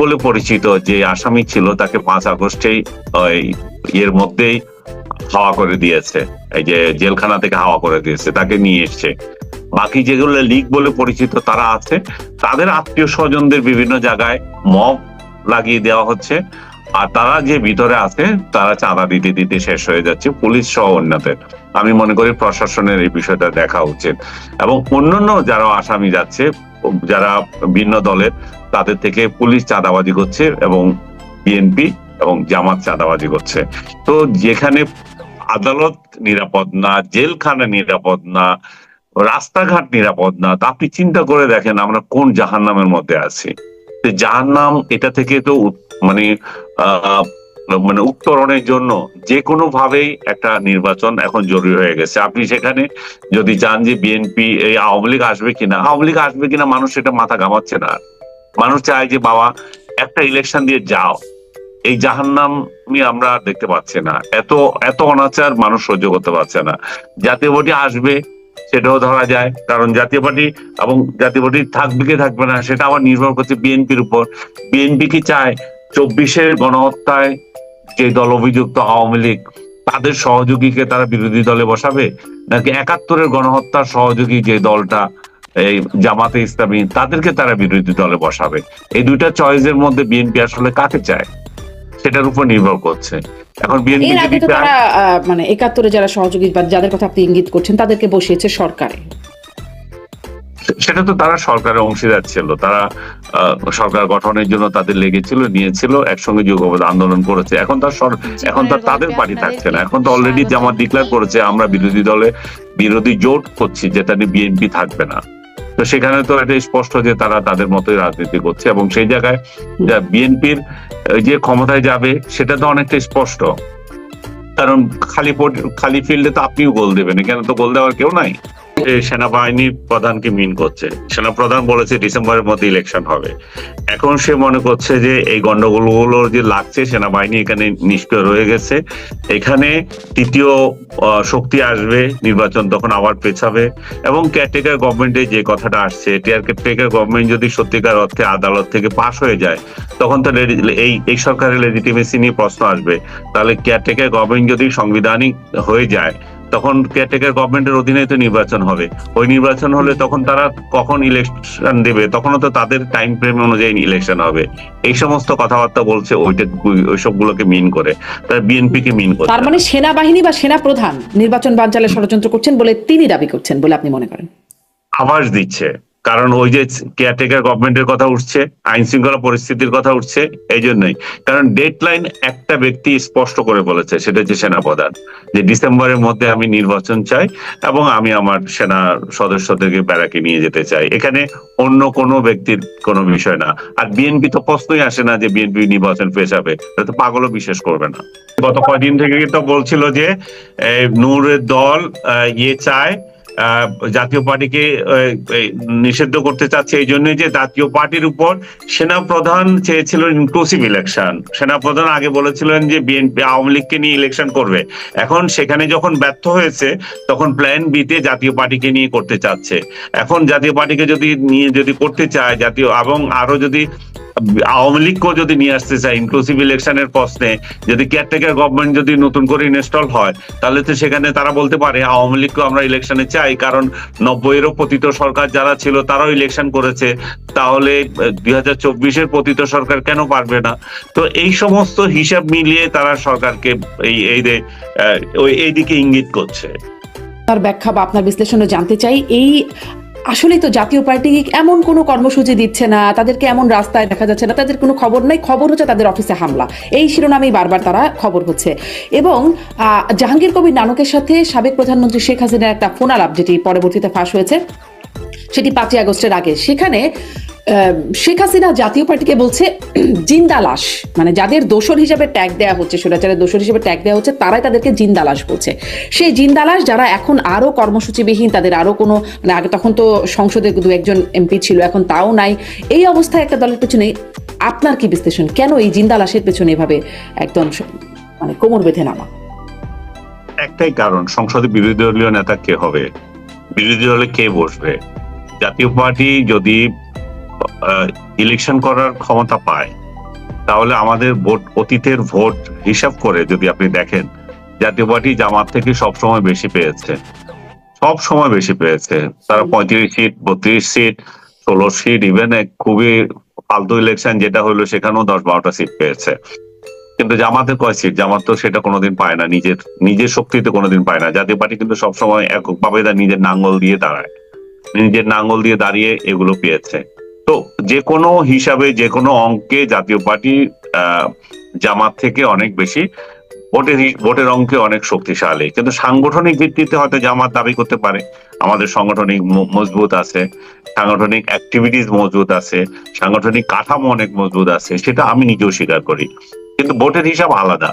বলে পরিচিত যে আসামি ছিল, তাকে পাঁচ আগস্টেই এর মধ্যেই হাওয়া করে দিয়েছে। এই যে জেলখানা থেকে হাওয়া করে দিয়েছে, তাকে নিয়ে এসছে। বাকি যেগুলো লিগ বলে পরিচিত তারা আছে। তাদের আত্মীয় স্বজনদের বিভিন্ন জায়গায় মব লাগিয়ে দেওয়া হচ্ছে। আর তারা যে ভিতরে আছে, তারা চাঁদা দিতে দিতে শেষ হয়ে যাচ্ছে, পুলিশ সহ অন্যদের। আমি মনে করি প্রশাসনের এই বিষয়টা দেখা উচিত। এবং অন্যান্য যারা আসামি যাচ্ছে, যারা ভিন্ন দলের তাদের থেকে পুলিশ চাঁদাবাজি করছে এবং বিএনপি এবং জামাত চাঁদাবাজি করছে। তো যেখানে আদালত নিরাপদ না, জেলখানা নিরাপদ না, রাস্তাঘাট নিরাপদ না, তা আপনি চিন্তা করে দেখেন আমরা কোন জাহান্নামের মধ্যে আছি। জাহান্নাম এটা থেকে তো মানে মানে উত্তরণের জন্য যে কোনো ভাবেই একটা নির্বাচন এখন জরুরি হয়ে গেছে। আপনি সেখানে যদি চান যে বিএনপি এই আওয়ামী লীগ আসবে কিনা, আওয়ামী লীগ আসবে কিনা মানুষ এটা মাথা ঘামাচ্ছে না। মানুষ চায় যে, বাবা, একটা ইলেকশন দিয়ে যাও। এই জাহান্নাম আমরা দেখতে পাচ্ছি না। এত এত অনাচার মানুষ সহ্য করতে পারছে না। জাতীয় পার্টি আসবে, সেটাও ধরা যায়। কারণ জাতীয় পার্টি এবং জাতীয় পার্টি থাকবে কি থাকবে না, সেটা আবার নির্ভর করছে বিএনপির উপর। বিএনপি কি চায়? চব্বিশের গণহত্যায় যে দল অভিযুক্ত আওয়ামী লীগ, তাদের সহযোগীকে তারা বিরোধী দলে বসাবে? নাকি একাত্তরের গণহত্যার সহযোগী যে দলটা এই জামাতে ইসলামী তাদেরকে তারা বিরোধী দলে বসাবে। এই দুইটা চয়েসের মধ্যে বিএনপি আসলে কাকে চায় সেটার উপর নির্ভর করছে। এখন বিএনপি আগে তো তারা মানে একাত্তরে যারা সহযোগী বা যাদের কথা আপনি ইঙ্গিত করছেন তাদেরকে বসিয়েছে সরকারে। সেটা তো তারা সরকারের অংশীদার ছিল। তারা আহ, সরকার গঠনের জন্য তাদের লেগেছিল নিয়েছিল একসঙ্গে যুগপৎ আন্দোলন করেছে। এখন তার এখন তো আর তাদের পার্টি থাকছে না। এখন তো অলরেডি জামাত ডিক্লেয়ার করেছে আমরা বিরোধী দলে বিরোধী জোট করছি যেটা নিয়ে বিএনপি থাকবে না। তো সেখানে তো এটা স্পষ্ট যে তারা তাদের মতোই রাজনীতি করছে এবং সেই জায়গায় বিএনপির যে ক্ষমতায় যাবে, সেটা তো অনেকটা স্পষ্ট। কারণ খালি খালি ফিল্ডে তো আপনিও গোল দেবেন, এখানে তো গোল দেওয়ার কেউ নাই। এ সেনাবাহিনীর প্রধানকে মিন করছে। সেনাপ্রধান বলেছে ডিসেম্বরের মধ্যে ইলেকশন হবে। এখন সে মনে করছে যে এই গন্ডগোলগুলোর যে লাগছে, সেনাবাহিনী এখানে নিষ্ক্রিয় রয়ে গেছে। এখানে তৃতীয় শক্তি আসবে নির্বাচন, তখন আবার পেছাবে। এবং কেয়ারটেকার গভর্নমেন্টে যে কথাটা আসছে কেয়ারটেকার গভর্নমেন্ট যদি সত্যিকার অর্থে আদালত থেকে পাশ হয়ে যায়, তখন তো এই এই সরকারের লেজিটিমেসি নিয়ে প্রশ্ন আসবে। তাহলে কেয়ারটেকার গভর্নমেন্ট যদি সাংবিধানিক হয়ে যায় তখন কেয়ারটেকার গভর্নমেন্টের অধীনে তো নির্বাচন হবে। ওই নির্বাচন হলে তখন তারা কখন ইলেকশন দেবে? তখনও তো তাদের টাইম ফ্রেম অনুযায়ী ইলেকশন হবে। এই সমস্ত কথাবার্তা বলছে ওইটা ওইসব গুলোকে মিন করে তারা বিএনপি কে মিন করে তার মানে সেনাবাহিনী বা সেনা প্রধান নির্বাচন বানচালে ষড়যন্ত্র করছেন বলে তিনি দাবি করছেন বলে আপনি মনে করেন? আভাস দিচ্ছে। কারণ ওই যে কেয়ারটেকার গভর্নমেন্টের কথা উঠছে, আইন শৃঙ্খলা পরিস্থিতির কথা উঠছে এই জন্যই কারণ ডেডলাইন একটা ব্যক্তি স্পষ্ট করে বলেছে, সেটা হচ্ছে সেনাপ্রধান, যে ডিসেম্বরের মধ্যে আমি নির্বাচন চাই এবং আমি আমার সেনা সদস্যদেরকে ব্যারাকে নিয়ে যেতে চাই। এখানে অন্য কোনো ব্যক্তির কোনো বিষয় না। আর বিএনপি তো প্রশ্নই আসে না যে বিএনপি নির্বাচন পেছাবে। এটা তো পাগলও বিশ্বাস করবে না। গত কয়দিন থেকে তো বলছিল যে নূরের দল ইয়ে চায় জাতীয় পার্টিকে নিষিদ্ধ করতে চাচ্ছে এই জন্য যে জাতীয় পার্টির উপর সেনা প্রধান চেয়েছিল ইনক্লুসিভ ইলেকশন সেনা প্রধান আগে বলেছিলেন যে বিএনপি আওয়ামী লীগকে নিয়ে ইলেকশন করবে। এখন সেখানে যখন ব্যর্থ হয়েছে, তখন প্ল্যান বিতে জাতীয় পার্টিকে নিয়ে করতে চাচ্ছে। এখন জাতীয় পার্টিকে যদি নিয়ে যদি করতে চায়, জাতীয় এবং আরও যদি আওয়ামী লীগকেও যদি নিয়ে আসতে চায় ইনক্লুসিভ ইলেকশনের প্রশ্নে, যদি কেয়ারটেকার গভর্নমেন্ট যদি নতুন করে ইনস্টল হয়, তাহলে তো সেখানে তারা বলতে পারে, আওয়ামী লীগকে আমরা ইলেকশনে চাই, কারণ নব্বইয়েরও পতিত সরকার যারা ছিল, তারাও ইলেকশন করেছে। তাহলে দুই হাজার চব্বিশের পতিত সরকার কেন পারবে না? তো এই সমস্ত হিসাব মিলিয়ে তারা সরকারকে এই এই ওই, এইদিকে ইঙ্গিত করছে। তার ব্যাখ্যা বা আপনার বিশ্লেষণও জানতে চাই, এই আসলে তো জাতীয় পার্টি এমন কোনো কর্মসূচি দিচ্ছে না? তাদেরকে এমন রাস্তায় দেখা যাচ্ছে না। তাদের কোনো খবর নাই। খবর হচ্ছে তাদের অফিসে হামলা। এই শিরোনামেই বারবার তারা খবর হচ্ছে। এবং জাহাঙ্গীর কবির নানকের সাথে সাবেক প্রধানমন্ত্রী শেখ হাসিনার একটা ফোনালাপ, যেটি পরবর্তীতে ফাঁস হয়েছে, সেটি পাঁচই আগস্টের আগে। সেখানে শেখ হাসিনা জাতীয় পার্টিকে বলছে জিন্দা লাশ মানে যাদের দোষর হিসাবে ট্যাগ দেওয়া হচ্ছে, স্বৈরাচারের দোষর হিসেবে ট্যাগ দেওয়া হচ্ছে, তারাই তাদেরকে জিন্দা লাশ বলছে। সেই জিন্দা লাশ যারা এখন আরও কর্মসূচিবিহীন, তাদের আরও কোনো মানে আগে তখন তো সংসদে দু একজন এমপি ছিল, এখন তাও নাই। এই অবস্থায় একটা দলের পেছনে আপনার কি বিশ্লেষণ? কেন এই জিন্দা লাশের পেছনে এভাবে একদম মানে কোমর বেঁধে নামা? একটাই কারণ, সংসদে বিরোধী দলীয় নেতা কে হবে? বিরোধী দলে কে বসবে? জাতীয় পার্টি যদি ইলেকশন করার ক্ষমতা পায়, তাহলে আমাদের ভোট, অতীতের ভোট হিসাব করে যদি আপনি দেখেন, জাতীয় পার্টি জামাত থেকে সবসময় বেশি পেয়েছে। সব সময় বেশি পেয়েছে। তারা পঁয়ত্রিশ সিট, বত্রিশ সিট, ষোলো সিট ইভেন খুবই ফালতু ইলেকশন যেটা হলো সেখানেও দশ বারোটা সিট পেয়েছে। কিন্তু জামাতের কয় সিট? জামাত তো সেটা কোনোদিন পায় না। নিজের নিজের শক্তিতে কোনোদিন পায় না। জাতীয় পার্টি কিন্তু সবসময় এককভাবে তার নিজের নাঙ্গল দিয়ে দাঁড়ায়। নিজের নাঙ্গল দিয়ে দাঁড়িয়ে এগুলো পেয়েছে। তো যে কোনো হিসাবে, যে কোনো অঙ্কে জাতীয় পার্টি জামাত থেকে অনেক বেশি ভোটের ভোটের অঙ্কে অনেক শক্তিশালী। কিন্তু সাংগঠনিক ভিত্তিতে হয়তো জামাত দাবি করতে পারে। আমাদের সাংগঠনিক মজবুত আছে, সাংগঠনিক অ্যাক্টিভিটিস মজবুত আছে, সাংগঠনিক কাঠামো অনেক মজবুত আছে, সেটা আমি নিজেও স্বীকার করি। কিন্তু ভোটের হিসাব আলাদা।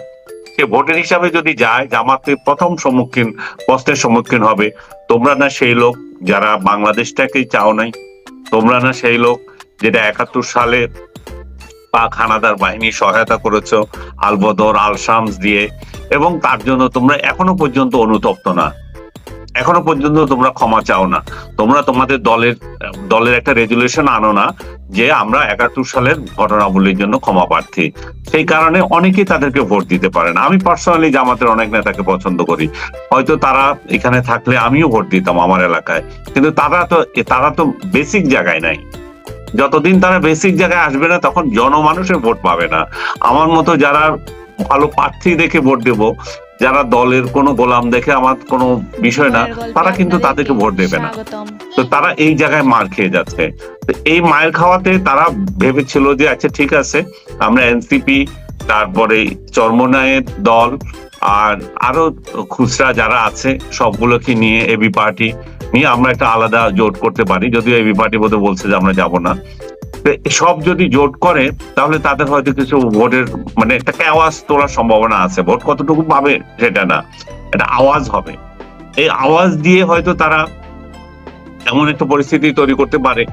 সে ভোটের হিসাবে যদি যায়, জামাতে প্রথম সম্মুখীন, প্রশ্নের সম্মুখীন হবে, তোমরা না সেই লোক যারা বাংলাদেশটাকেই চাও নাই, তোমরা না সেই লোক যেটা একাত্তর সালে পাক হানাদার বাহিনী সহায়তা করেছ, আলবদর আল শামস দিয়ে। এবং তার জন্য তোমরা এখনও পর্যন্ত অনুতপ্ত না। এখনও পর্যন্ত তোমরা ক্ষমা চাও না। তোমরা তোমাদের দলের দলের একটা রেজুলেশন আনো না যে আমরা একাত্তর সালের ঘটনাবলীর জন্য ক্ষমা প্রার্থী। সেই কারণে অনেকেই তাদেরকে ভোট দিতে পারে না। আমি পার্সোনালি জামাতের অনেক নেতাকে পছন্দ করি। হয়তো তারা এখানে থাকলে আমিও ভোট দিতাম আমার এলাকায়। কিন্তু তারা তো তারা তো বেসিক জায়গায় নাই। যতদিন তারা বেসিক জায়গায় আসবে না তখন জনমানুষের ভোট পাবে না। আমার মতো যারা ভালো প্রার্থী দেখে ভোট দেব যারা দলের কোনো গোলাম দেখে আমার কোনো বিষয় না তারা কিন্তু তাদেরকে ভোট দেবে না। তো তারা এই জায়গায় মার খেয়ে যাচ্ছে। এই মায়ের খাওয়াতে তারা ভেবেছিল যে আচ্ছা ঠিক আছে আমরা এনসিপি তারপরে চর্মনায়ের দল আর আরও খুচরা যারা আছে সবগুলোকে নিয়ে এবি পার্টি নিয়ে আমরা একটা আলাদা জোট করতে পারি, যদিও এবি পার্টি বোধহয় বলছে যে আমরা যাব না। সব যদি জোট করে, তাহলে তাদের হয়তো কিছু ভোটের মানে একটা আওয়াজ তোলার সম্ভাবনা আছে। ভোট কতটুকু পাবে সেটা না, একটা আওয়াজ হবে। এই আওয়াজ দিয়ে হয়তো তারা এমন একটা পরিস্থিতি তৈরি করতে পারে।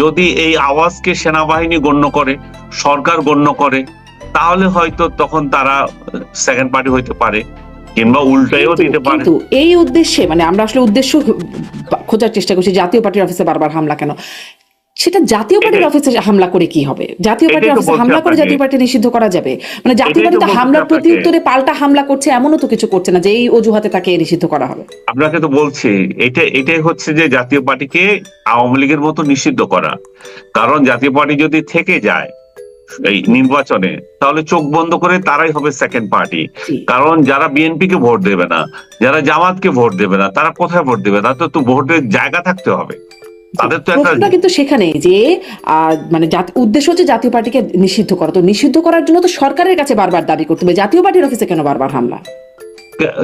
যদি এই আওয়াজকে সেনাবাহিনী গণ্য করে, সরকার গণ্য করে, তাহলে হয়তো তখন তারা সেকেন্ড পার্টি হইতে পারে। কিংবা উল্টাইও দিতে পারে। কিন্তু এই উদ্দেশ্যে মানে আমরা আসলে উদ্দেশ্য খোঁজার চেষ্টা করছি জাতীয় পার্টির অফিসে বারবার হামলা কেন? সেটা জাতীয় পার্টির অফিসে হামলা করে কি হবে? জাতীয় পার্টির অফিসে হামলা করে জাতীয় পার্টি নিষিদ্ধ করা যাবে? মানে জাতীয় পার্টি তো হামলার আপনাকে। প্রতি পাল্টা হামলা করছে এমনও তো কিছু করছে না যে এই অজুহাতে তাকে নিষিদ্ধ করা হবে। আপনাকে তো বলছি এটা এটাই হচ্ছে যে জাতীয় পার্টিকে আওয়ামী লীগের মতো নিষিদ্ধ করা। কারণ জাতীয় পার্টি যদি থেকে যায় এই নির্বাচনে তাহলে চোখ বন্ধ করে তারাই হবে সেকেন্ড পার্টি কারণ যারা বিএনপি কে ভোট দেবে না যারা জামাতকে ভোট দেবে না তারা কোথায় ভোট দেবে? না তো ভোটের জায়গা থাকতে হবে। প্রশ্নটা কিন্তু সেখানে যে আহ, মানে উদ্দেশ্য হচ্ছে জাতীয় পার্টিকে নিষিদ্ধ করা। তো নিষিদ্ধ করার জন্য তো সরকারের কাছে বারবার দাবি করতে হবে। জাতীয় পার্টির অফিসে কেন বারবার হামলা?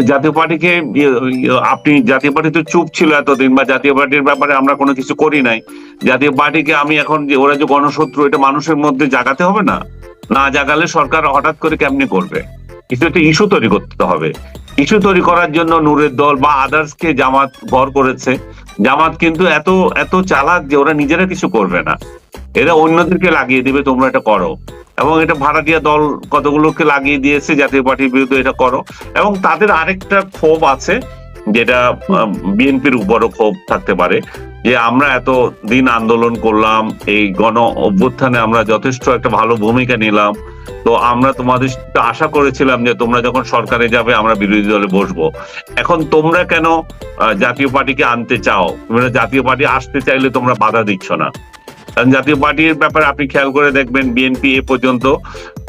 জাতীয় পার্টিকে ইয়ে, ইয়ে, আপনি জাতীয় পার্টি তো চুপ ছিল এতদিন বা জাতীয় পার্টির ব্যাপারে আমরা কোনো কিছু করি নাই। জাতীয় পার্টিকে আমি এখন যে ওরা যে গণশত্রু এটা মানুষের মধ্যে জাগাতে হবে না? না জাগালে সরকার হঠাৎ করে কেমনি করবে? কিছু একটা ইস্যু তৈরি করতে হবে। ইস্যু তৈরি করার জন্য নূরের দল বা আদার্স কে জামাত ভর করেছে। জামাত কিন্তু এত এত চালাক যে ওরা নিজেরা কিছু করবে না। এরা অন্যদেরকে লাগিয়ে দিবে তোমরা এটা করো। এবং এটা ভাড়াটিয়া দল কতগুলোকে লাগিয়ে দিয়েছে, জাতীয় পার্টির বিরুদ্ধে এটা করো। এবং তাদের আরেকটা ক্ষোভ আছে, যেটা বিএনপির উপরও ক্ষোভ থাকতে পারে, যে আমরা এত দিন আন্দোলন করলাম, এই গণ অভ্যুত্থানে আমরা যথেষ্ট একটা ভালো ভূমিকা নিলাম। তো আমরা তোমাদের আশা করেছিলাম যে তোমরা যখন সরকারে যাবে, আমরা বিরোধী দলে বসবো। এখন তোমরা কেন জাতীয় পার্টিকে আনতে চাও? তোমরা জাতীয় পার্টি আসতে চাইলে তোমরা বাধা দিচ্ছ না। জাতীয় পার্টির ব্যাপারে আপনি খেয়াল করে দেখবেন বিএনপি এ পর্যন্ত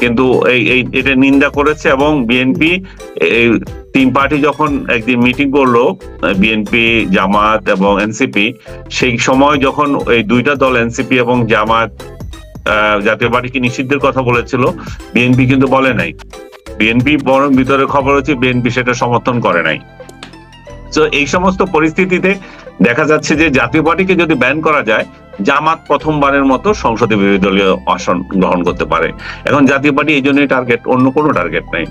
কিন্তু এই এটা নিন্দা করেছে এবং বিএনপি তিন পার্টি যখন একদিন মিটিং করল, বিএনপি, জামাত এবং এনসিপি, সেই সময় যখন এই দুইটা দল, এনসিপি এবং জামাত জাতীয় পার্টিকে নিষিদ্ধের কথা বলেছিল, বিএনপি কিন্তু বলে নাই। বিএনপি বরং ভিতরে খবর হচ্ছে বিএনপি সেটা সমর্থন করে নাই। তো এই সমস্ত পরিস্থিতিতে দেখা যাচ্ছে যে জাতীয় পার্টিকে যদি ব্যান করা যায় জামাত প্রথমবারের মতো সংসদে বিরোধী দলীয় আসন গ্রহণ করতে পারে। এখন জাতীয় পার্টি এই জন্যই টার্গেট অন্য কোনো টার্গেট নেই।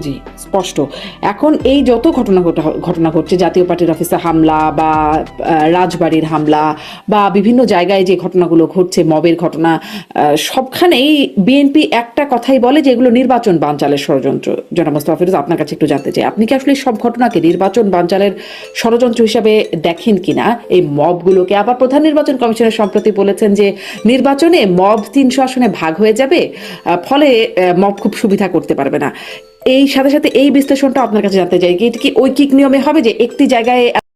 জি, স্পষ্ট। এখন এই যত ঘটনা ঘটা- ঘটনা ঘটছে, জাতীয় পার্টির অফিসে হামলা বা রাজবাড়ির হামলা বা বিভিন্ন জায়গায় যে ঘটনাগুলো ঘটছে, মবের ঘটনা সবখানেই বিএনপি একটা কথাই বলে যে এগুলো নির্বাচন বানচালের ষড়যন্ত্র। জনাব মোস্তফা ফিরোজ, আপনার কাছে একটু জানতে চাই। আপনি কি আসলে সব ঘটনাকে নির্বাচন বানচালের ষড়যন্ত্র হিসাবে দেখেন কিনা? এই মবগুলোকে আবার প্রধান নির্বাচন কমিশনের সম্প্রতি বলেছেন যে নির্বাচনে মব তিনশো আসনে ভাগ হয়ে যাবে ফলে মব খুব সুবিধা করতে পারবে না। এই সাথে সাথে এই বিশ্লেষণটা আপনার কাছে জানতে চাই। কি এটা কি ঐকিক নিয়মে হবে যে একটি জায়গায়